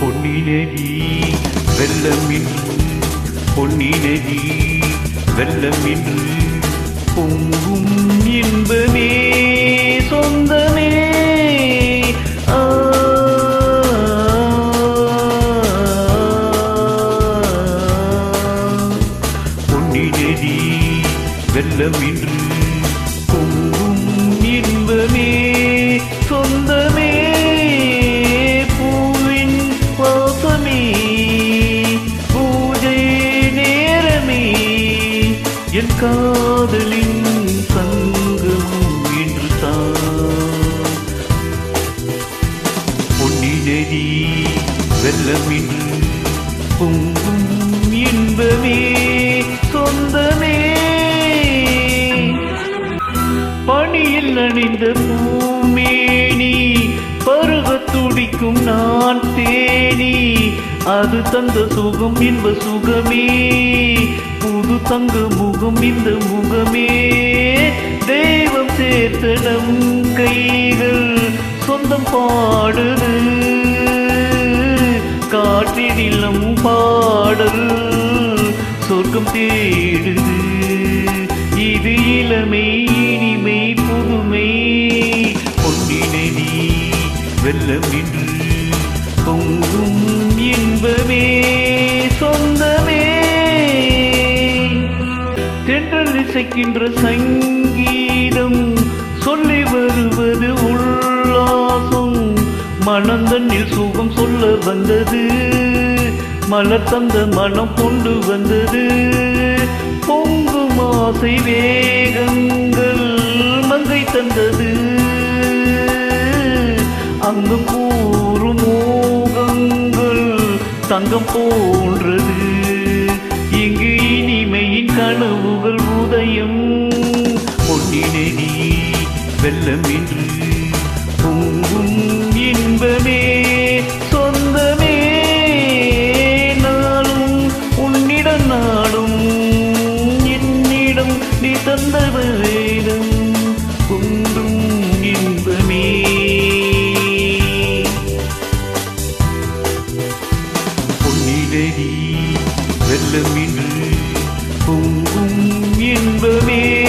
பொன்னினடி வெள்ளமின்று பொன்னினடி வெள்ளமின்று பொங்கும் இன்பமே சொந்தமே. பொன்னினடி வெள்ளமின்று என் காதலின் சங்கம் என்று தான் பொன்னினடி வெள்ளமின்று பொங்கும் இன்பமே சொந்தமே. பணியில் அணிந்த பூமேனி பருவத் துடிக்கும் நான் தேனி. அது தந்த சுகம் இன்ப சுகமே. முத்து தங்கு முகம் இந்த முகமே. தெய்வம் சேர்த்தடம் கைகள் சொந்தம் பாடுது. காற்றினிலம் பாடல் சொர்க்கம் தேடுது. இது இளமை இனிமை புதுமை. பொன்னினி வெள்ளம் என்று பொங்கும் தென்றல் இசைக்கின்ற சங்கீதம் சொல்லி வருவது உல்லாசம். மனந்தன்னில் சுகம் சொல்ல வந்தது. மலர் தந்த மனம் கொண்டு வந்தது. பொங்கும் ஆசை வேகங்கள் மங்கை தந்தது. அங்கு கூறும் மோகங்கள் தங்கம் போன்றது. இங்கு இனிமையின் கனவு நேரமின்றி பொங்கும் இன்பமே சொந்தமே. நாளும் உன்னிடம் நாடும் என்னிடம் நீ தந்த வேதம் பொங்கும் வெள்ளமின்றி பொங்கும் இன்பமே.